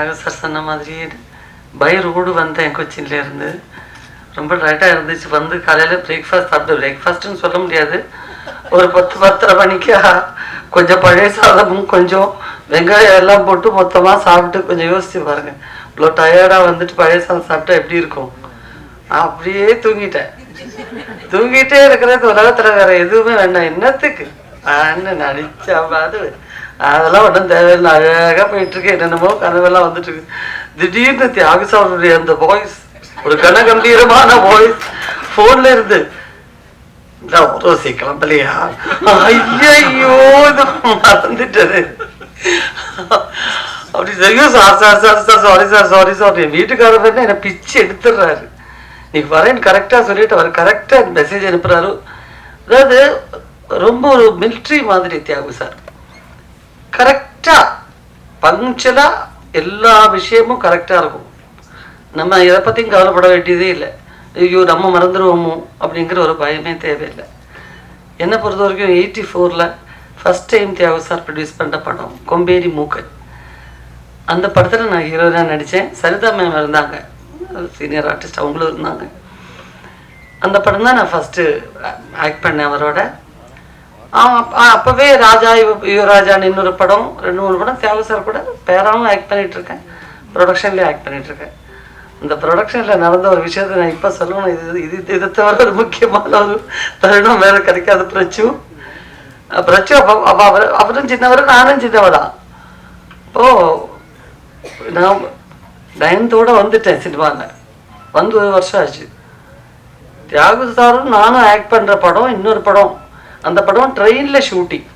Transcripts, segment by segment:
தியாக சார் சொன்ன மாதிரியே பை ரோடு வந்தேன் கொச்சின்ல இருந்து. ரொம்ப லேட்டாக இருந்துச்சு. வந்து காலையில் பிரேக்ஃபாஸ்ட் சாப்பிட்டு பிரேக்ஃபாஸ்ட்டுன்னு சொல்ல முடியாது. ஒரு பத்து பத்தரை மணிக்கு கொஞ்சம் பழைய சாதமும் கொஞ்சம் வெங்காயம் எல்லாம் போட்டு மொத்தமாக சாப்பிட்டு கொஞ்சம் யோசிச்சு பாருங்க. இவ்வளோ டயர்டாக வந்துட்டு பழைய சாதம் சாப்பிட்டா எப்படி இருக்கும்? அப்படியே தூங்கிட்டேன். தூங்கிட்டே இருக்கிறது உலகத்தில் வேற எதுவுமே வேண்டாம். என்னத்துக்கு? ஆன்னு பாது அதெல்லாம் ஒன்றும் தேவையில்லை. அழகாக போயிட்டுருக்கேன். என்னென்னமோ கனவெல்லாம் வந்துட்டுருக்கு. திடீர்னு தியாகசாவுடைய அந்த வாய்ஸ் ஒரு கனகம்பீரமான வாய்ஸ் ஃபோனில் இருந்து இந்த ரோசி கிளம்பலையா ஐயோ இது மறந்துட்டது. அப்படி ஐயோ sir sir sir sir sorry sir sorry sir என் வீட்டுக்காரர் வந்து என்னை பிச்சு எடுத்துடுறாரு. நீ வரேன்னு கரெக்டாக சொல்லிட்டு அவர் கரெக்டாக மெசேஜ் அனுப்புகிறாரு அதாவது ரொம்ப ஒரு மிலிட்ரி மாதிரி தியாகு சார். கரெக்டாக பங்க்சுவலாக எல்லா விஷயமும் கரெக்டாக இருக்கும். நம்ம எதை பற்றியும் கவலைப்பட வேண்டியதே இல்லை. ஐயோ நம்ம மறந்துடுவோமோ அப்படிங்கிற ஒரு பயமே தேவையில்லை. என்னை பொறுத்த வரைக்கும் எயிட்டி ஃபோரில் first time Thiyagu sir produce பண்ணுற படம் கொம்பேரி மூக்கன் அந்த படத்தில் நான் ஹீரோயினாக நடித்தேன் சரிதா மேம் இருந்தாங்க. சீனியர் ஆர்டிஸ்ட் அவங்களும் இருந்தாங்க. அந்த படம் தான் நான் ஃபஸ்ட்டு ஆக்ட் பண்ணேன் அவரோட. அப்போவே ராஜா யுவ- யுவராஜான்னு இன்னொரு படம் ரெண்டு மூணு படம் தியாகு சார் கூட பேராவும் ஆக்ட் பண்ணிட்டு இருக்கேன் ப்ரொடக்ஷன்லேயும் ஆக்ட் பண்ணிட்டு இருக்கேன் இந்த ப்ரொடக்ஷனில் நடந்த ஒரு விஷயத்தை நான் இப்போ சொல்லணும். இது இது இதை தவிர ஒரு முக்கியமான ஒரு தருணம் வேறு கிடைக்காது பிரச்சு. பிரச்சு அப்போ அப்போ அவர் அவரும் சின்னவர் நானும் சின்னவதான் இப்போது நான் நயன்த்தோட வந்துட்டேன் சினிமாவில் வந்து ஒரு வருஷம் ஆச்சு. தியாகு சாரும் நானும் ஆக்ட் பண்ணுற படம் இன்னொரு படம். அந்த படம் ட்ரெயினில் ஷூட்டிங்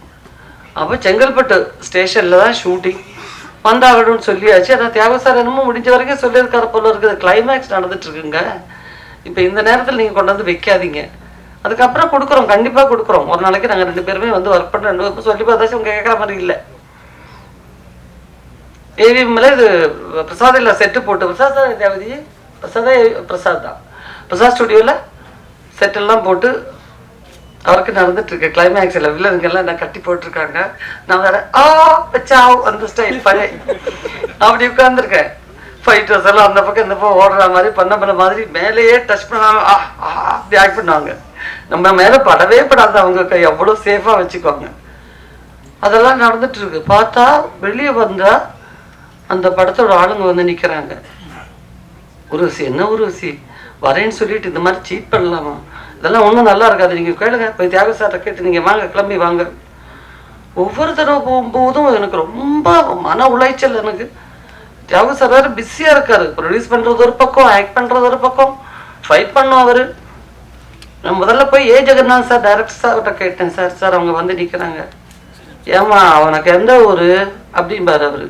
அப்போ செங்கல்பட்டு ஸ்டேஷனில் தான் ஷூட்டிங் வந்தாகணும்னு சொல்லியாச்சு. அதான் தியாகு சார் என்னமோ முடிஞ்ச வரைக்கும் சொல்லியிருக்காரு போல இருக்குது. கிளைமேக்ஸ் நடந்துட்டு இருக்குங்க. இப்போ இந்த நேரத்தில் நீங்கள் கொண்டு வந்து வைக்காதீங்க. அதுக்கப்புறம் கொடுக்குறோம். கண்டிப்பாக கொடுக்குறோம். ஒரு நாளைக்கு நாங்கள் ரெண்டு பேருமே வந்து ஒர்க் பண்ண ரெண்டு பேரும் சொல்லி பார்த்தாச்சும் கேட்குற மாதிரி இல்லை. ஏவிஎம்ல இது பிரசாத் இல்லை செட்டு போட்டு. பிரசாத் தான் தேவதி பிரசாதா பிரசாத் தான். பிரசாத் ஸ்டுடியோவில் செட்டெல்லாம் போட்டு அவருக்கு நடந்துட்டு இருக்கு கிளைமேக்ஸில் வில்லனுங்கெல்லாம் என்ன கட்டி போட்டிருக்காங்க. நான் வேற ஆ வச்சாவ் அந்த ஸ்டைல் பழைய அப்படி உட்காந்துருக்கேன் ஃபைட்டர்ஸ் எல்லாம் அந்த பக்கம் இந்த பக்கம் ஓடுற மாதிரி பண்ண பண்ண மாதிரி மேலேயே டச் பண்ணாம அப்படி ஆக்ட் பண்ணுவாங்க. நம்ம மேலே படவே படாது அவங்க கை அவ்வளோ சேஃபாக வச்சுக்குவாங்க. அதெல்லாம் நடந்துட்டு இருக்கு பார்த்தா வெளியே வந்தா அந்த படத்தோட ஆளுங்க வந்து நிக்கிறாங்க. உருவசி என்ன உருவசி வரேன்னு சொல்லிட்டு இந்த மாதிரி சீட் பண்ணலாமா? இதெல்லாம் ஒன்றும் நல்லா இருக்காது. நீங்கள் கேளுங்க. போய் தியாக சார்ட்ட கேட்டு நீங்கள் வாங்க கிளம்பி வாங்க. ஒவ்வொரு தடவை போகும்போதும் எனக்கு ரொம்ப மன உளைச்சல் எனக்கு. தியாக சார் வேறு பிஸியாக இருக்காரு. ப்ரொடியூஸ் பண்ணுறது ஒரு பக்கம் ஆக்ட் பண்ணுறது ஒரு பக்கம் ஃபைட் பண்ணும் அவர். நான் முதல்ல போய் ஏ. ஜெகநாத் சார் டைரக்டர் சார்கிட்ட கேட்டேன். சார் சார் அவங்க வந்து நிற்கிறாங்க ஏமா அவனுக்கு எந்த ஊர்? அப்படிம்பார் அவர்.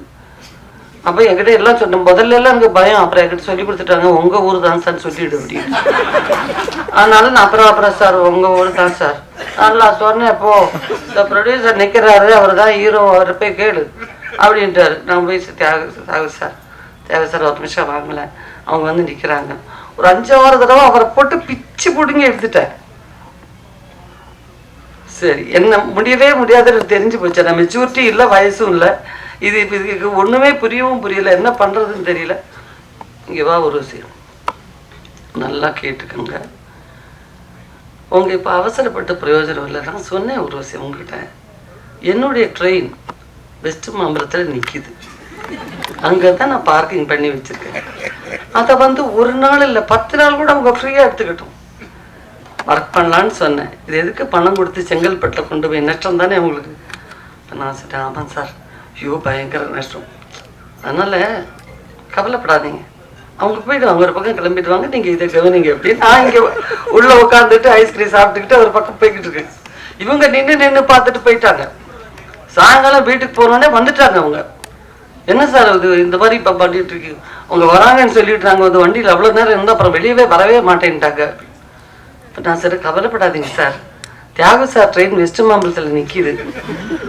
அப்போ என்கிட்ட எல்லாம் சொன்னேன் முதல்ல எல்லாம் எனக்கு பயம். அப்புறம் என்கிட்ட சொல்லி கொடுத்துட்டாங்க உங்க ஊர் தான் சார் சொல்லிவிட அப்படின்னு. அதனால நான் அப்புறம் அப்புறம் சார் உங்க ஊர் தான் சார். நல்லா சொன்னேன் இப்போ இந்த ப்ரொடியூசர் நிற்கிறாரு அவர் தான் ஹீரோ அவர் போய் கேளு அப்படின்ட்டாரு. நான் போய் தியாக தியாக சார் தேவை சார் ஒரு நிமிஷம் வாங்கல. அவங்க வந்து நிற்கிறாங்க ஒரு அஞ்சாறு தடவை அவரை போட்டு பிச்சு பிடுங்கி எடுத்துட்டேன். சரி என்ன முடியவே முடியாதுன்னு தெரிஞ்சு போச்சு. நான் மெச்சூரிட்டி இல்லை வயசும் இல்லை. இது இப்போ இதுக்கு ஒன்றுமே புரியவும் புரியல. என்ன பண்ணுறதுன்னு தெரியல. இங்கே வா ஒரு விஷயம். நல்லா கேட்டுக்கோங்க. உங்கள் இப்போ அவசரப்பட்ட பிரயோஜனம் இல்லை. நான் சொன்னேன் ஒரு விஷயம் உங்ககிட்ட. என்னுடைய ட்ரெயின் வெஸ்ட் மாம்பரத்தில் நிற்கிது அங்கே தான் நான் பார்க்கிங் பண்ணி வச்சுருக்கேன். அதை வந்து ஒரு நாள் இல்லை பத்து நாள் கூட அவங்க ஃப்ரீயாக எடுத்துக்கிட்டோம். ஒர்க் பண்ணலான்னு சொன்னேன். இது எதுக்கு பணம் கொடுத்து செங்கல்பட்டில் கொண்டு போய் நஷ்டம் தானே உங்களுக்கு? இப்போ நான் சொல்லிட்டேன் ஆமாம் சார். ஐயோ பயங்கர நஷ்டம் அதனால் கவலைப்படாதீங்க. அவங்க போயிடுவாங்க ஒரு பக்கம் கிளம்பிடுவாங்க நீங்கள் இதை கவனிங்க அப்படின்னு நான் இங்கே உள்ளே உட்காந்துட்டு ஐஸ்கிரீம் சாப்பிட்டுக்கிட்டு ஒரு பக்கம் போய்கிட்டு இருக்கேன். இவங்க நின்று நின்று பார்த்துட்டு போயிட்டாங்க. சாயங்காலம் வீட்டுக்கு போனோடனே வந்துட்டாங்க அவங்க. என்ன சார் இது? இந்த மாதிரி இப்போ பண்ணிட்டு இருக்கீங்க. அவங்க வராங்கன்னு சொல்லிட்டு நாங்கள் வந்து வண்டியில் அவ்வளோ நேரம் இருந்தால் அப்புறம் வெளியவே வரவே மாட்டேன்ட்டாங்க. இப்போ நான் சரி கவலைப்படாதீங்க sir. Thiyagu sir train west மாம்பலத்தில் நிற்கிது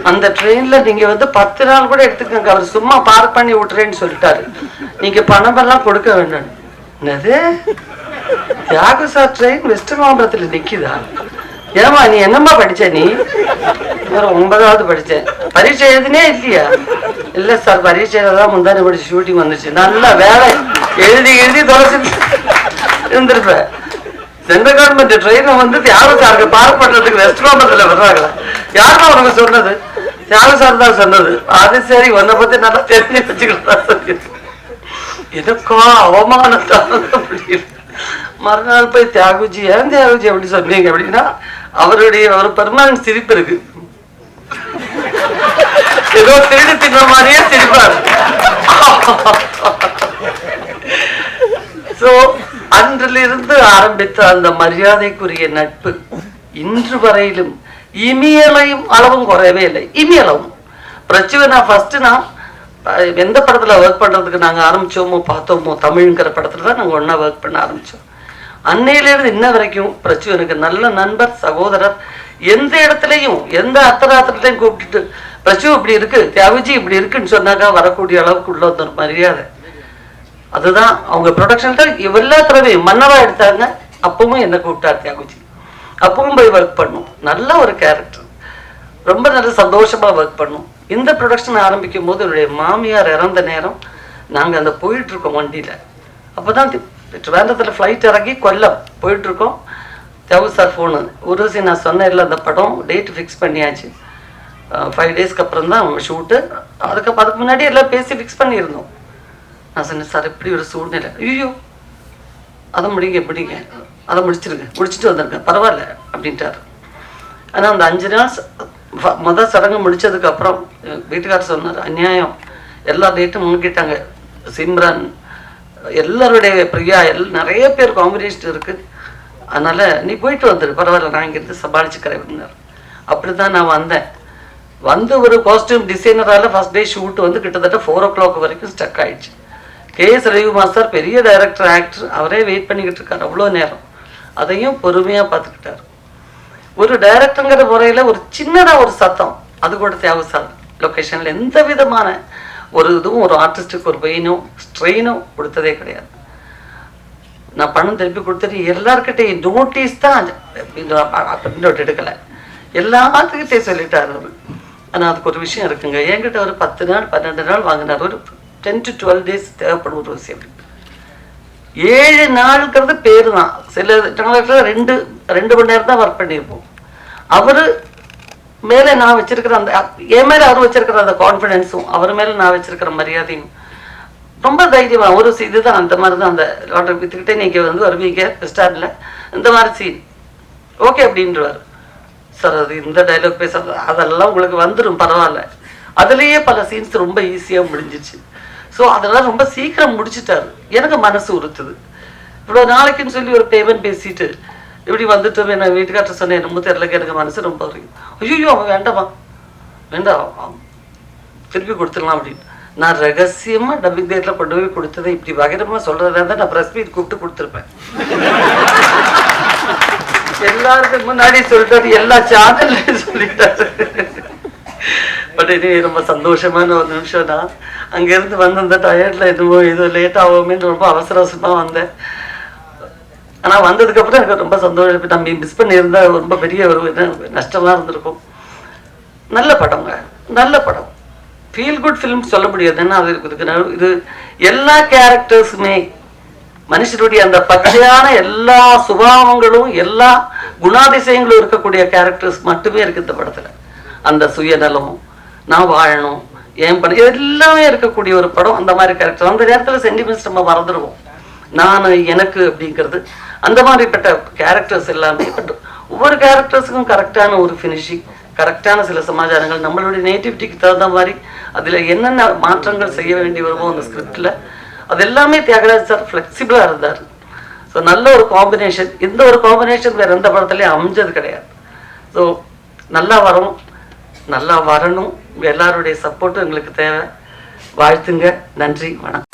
அந்த ட்ரெயினில் நீங்கள் வந்து பத்து நாள் கூட எடுத்துக்கோங்க. அவர் சும்மா பார்க் பண்ணி விட்டுறேன்னு சொல்லிட்டாரு. நீங்கள் பணமெல்லாம் கொடுக்க வேண்டாம். என்னது? தியாகு சார் ட்ரெயின் வெஸ்ட் மாம்பலத்தில் நிற்கிதா ஏமா நீ என்னம்மா படிச்ச நீ? ஒரு ஒன்பதாவது படிச்சேன். பரீட்சை எதுனே இல்லையா? இல்லை சார் பரீட்சையில தான் முந்தானி படிச்சு ஷூட்டிங் வந்துச்சு. நல்லா வேலை. எழுதி எழுதி தொலைச்சு இருந்திருப்பேன் சென்ட்ரல் கவர்மெண்ட் ட்ரெயினை வந்து தியாக சாருக்கு பார்க் வெஸ்ட் மாம்பலத்துல வர்றாங்களா? யாருமா அவங்க சொன்னது? தியாக சார் தான் சொன்னது. அது சரி உன்னை பத்தி நல்லா தெரிஞ்சு வச்சுக்கிட்டு சொல்லி எனக்கா மறுநாள் போய் தியாகுஜி ஏன் தியாகுஜி அப்படி சொன்னீங்க? அப்படின்னா அவருடைய ஒரு பெர்மனன்ட் சிரிப்பு இருக்கு. ஏதோ திருடி தின்ன மாதிரியே சிரிப்பார். ஸோ அன்றிலிருந்து ஆரம்பித்த அந்த மரியாதைக்குரிய நட்பு இன்று வரையிலும் இமியலையும் அளவும் குறையவே இல்லை. இமியளவும். பிரச்சுவை நான் ஃபர்ஸ்ட் நான் எந்த படத்தில் ஒர்க் பண்ணுறதுக்கு நாங்கள் ஆரம்பித்தோமோ பார்த்தோமோ தமிழ்ங்கிற படத்தில் தான் நாங்கள் ஒன்றா ஒர்க் பண்ண ஆரம்பித்தோம் அன்னையிலேருந்து இன்ன வரைக்கும் பிரச்சுவனுக்கு நல்ல நண்பர் சகோதரர் எந்த இடத்துலையும் எந்த அத்தராத்திரத்தையும் கூப்பிட்டுட்டு பிரச்சு இப்படி இருக்கு தியாகுஜி இப்படி இருக்குன்னு சொன்னாக்கா வரக்கூடிய அளவுக்கு உள்ள ஒரு மரியாதை. அதுதான் அவங்க ப்ரொடக்ஷன்ல எல்லா தடவையும் மன்னராக எடுத்தாங்க. அப்பவும் என்னை கூப்பிட்டா தியாகுஜி அப்பவும் போய் ஒர்க் பண்ணும். நல்ல ஒரு கேரக்டர் ரொம்ப நல்ல சந்தோஷமாக ஒர்க் பண்ணும். இந்த ப்ரொடக்ஷன் ஆரம்பிக்கும் போது என்னுடைய மாமியார் இறந்த நேரம் நாங்கள் அந்த போயிட்டுருக்கோம் வண்டியில். அப்போ தான் தி- ஃப்ளைட் இறங்கி கொல்லம் போயிட்டுருக்கோம் தியாகு சார் ஃபோனு உருசி நான் சொன்னேன் இல்லை அந்த படம் டேட் ஃபிக்ஸ் பண்ணியாச்சு. ஃபைவ் டேஸ்க்கு அப்புறம் தான் ஷூட்டு அதுக்கு அதுக்கு முன்னாடி எல்லாம் பேசி ஃபிக்ஸ் பண்ணியிருந்தோம். நான் சொன்னேன் சார் இப்படி ஒரு சூழ்நிலை. ஐயோ அதை முடிங்க முடிங்க. அதை முடிச்சிருங்க. முடிச்சுட்டு வந்திருக்கேன் பரவாயில்ல அப்படின்ட்டார். ஆனால் அந்த அஞ்சு நாள் மொதல் சடங்கு முடித்ததுக்கப்புறம் வீட்டுக்காரர் சொன்னார் அநியாயம். எல்லா டேட்டும் முன்கிட்டாங்க. சிம்ரன் எல்லாருடைய பிரியா எல் நிறைய பேர் காம்பினேஷன் இருக்குது அதனால் நீ போயிட்டு வந்துடு பரவாயில்ல நான் இங்கிருந்து சமாளிச்சுக்கிறேன் அப்படி அப்படிதான் நான் வந்தேன். வந்து ஒரு காஸ்டியூம் டிசைனரால ஃபஸ்ட் டே ஷூட் வந்து கிட்டத்தட்ட ஃபோர் ஓ கிளாக் வரைக்கும் ஸ்டக் ஆயிடுச்சு. கே எஸ் ரவி மாஸ்டர் பெரிய டைரக்டர் ஆக்டர் அவரே வெயிட் பண்ணிக்கிட்டு இருக்கார். அவ்வளோ நேரம். அதையும் பொறுமையாக பார்த்துக்கிட்டாரு. ஒரு டைரக்டருங்கிற முறையில் ஒரு சின்னதாக ஒரு சத்தம். அது கூட தேவை லொக்கேஷனில் எந்த விதமான ஒரு இதுவும் ஒரு ஆர்டிஸ்ட்டுக்கு ஒரு பெயினோ ஸ்ட்ரெயினோ கொடுத்ததே கிடையாது. நான் பணம் திருப்பி கொடுத்துட்டு எல்லார்கிட்டையும் நோட்டீஸ் தான் நோட் எடுக்கலை. எல்லாத்துக்கிட்டே சொல்லிட்டாரு அவர். ஆனால் அதுக்கு ஒரு விஷயம் இருக்குங்க. என்கிட்ட ஒரு பத்து நாள் பன்னெண்டு நாள் வாங்கினார். ஒரு டென் டு டுவெல் டேஸ் தேவைப்படும் ஒரு விஷயம். ஏழு நாளுங்கிறது பேர் தான் சில நாளுக்கு ரெண்டு ரெண்டு மணி நேரம் தான் ஒர்க் பண்ணியிருப்போம். அவர் மேலே நான் வச்சிருக்கிற அந்த என் மேலே அவர் வச்சிருக்கிற அந்த கான்ஃபிடென்ஸும் அவர் மேலே நான் வச்சிருக்கிற மரியாதையும் ரொம்ப தைரியமாக ஒரு இது இதுதான் அந்த மாதிரி தான் அந்த லாட்டரி வித்துக்கிட்டே நீங்கள் வந்து வருவீங்க ஸ்டார்ட்ல இந்த மாதிரி சீன் ஓகே அப்படின்றவாரு சார் அது இந்த டைலாக் பேசுறது அதெல்லாம் உங்களுக்கு வந்துடும் பரவாயில்ல. அதுலேயே பல சீன்ஸ் ரொம்ப ஈஸியாக முடிஞ்சிச்சு. ஸோ அதெல்லாம் ரொம்ப சீக்கிரம் முடிச்சிட்டாரு. எனக்கு மனசு உறுத்துது. இவ்வளோ நாளைக்குன்னு சொல்லி ஒரு பேமெண்ட் பேசிட்டு இப்படி வந்துட்டு என்ன வீட்டுக்காரர் சொன்னேன் என்னமோ தெரியலக்கு எனக்கு மனசு ரொம்ப ஐயோ அவன் வேண்டாமா? வேண்டாம் திருப்பி கொடுத்துடலாம் அப்படின்னு. நான் ரகசியமா டப்பிங் தேட்டில் கொண்டு போய் கொடுத்ததை இப்படி பகிரமாக சொல்றதா இருந்தா நான் பிரஸ் மீட் கூப்பிட்டு கொடுத்துருப்பேன். எல்லாருக்கும் முன்னாடி சொல்லிட்டாரு எல்லா சேனல்லையும் சொல்லிட்டாரு. பட் இது ரொம்ப சந்தோஷமான ஒரு நிமிஷம் தான் அங்கேருந்து வந்து அந்த டயர்ட்ல எதுவும் ஏதோ லேட் ஆகுமேன்னு ரொம்ப அவசர அவசரமாக வந்தேன். ஆனால் வந்ததுக்கப்புறம் எனக்கு ரொம்ப சந்தோஷம். நம்ம மிஸ் பண்ணியிருந்தால் ரொம்ப பெரிய ஒரு நஷ்டமாக இருந்திருக்கும். நல்ல படங்க. நல்ல படம். ஃபீல் குட் ஃபிலிம் சொல்ல முடியாது. ஏன்னா அது இருக்குது. இது எல்லா கேரக்டர்ஸுமே மனுஷனுடைய அந்த பச்சையான எல்லா சுபாவங்களும் எல்லா குணாதிசயங்களும் இருக்கக்கூடிய கேரக்டர்ஸ் மட்டுமே இருக்குது இந்த படத்தில். அந்த சுயநலம் நான் வாழணும் ஏன் பண்ண எல்லாமே இருக்கக்கூடிய ஒரு படம் அந்த மாதிரி கேரக்டர் அந்த நேரத்தில் சென்டிமெண்ட்ஸ் நம்ம மறந்துடுவோம். நான் எனக்கு அப்படிங்கிறது அந்த மாதிரிப்பட்ட கேரக்டர்ஸ் எல்லாமே பட் ஒவ்வொரு கேரக்டர்ஸுக்கும் கரெக்டான ஒரு ஃபினிஷிங் கரெக்டான சில சமாச்சாரங்கள் நம்மளுடைய நேட்டிவிட்டிக்கு தகுந்த மாதிரி அதில் என்னென்ன மாற்றங்கள் செய்ய வேண்டி வருமோ அந்த ஸ்கிரிப்டில் அது எல்லாமே தியாகராஜ் சார் ஃப்ளெக்சிபிளாக இருந்தார். ஸோ நல்ல ஒரு காம்பினேஷன் இந்த ஒரு காம்பினேஷன் வேறு எந்த படத்துலயும் அமைஞ்சது கிடையாது. ஸோ நல்லா வரும். நல்லா வரணும். உங்க எல்லாருடைய சப்போர்ட்டும் எங்களுக்கு தேவை. வாழ்த்துங்க. நன்றி. வணக்கம்.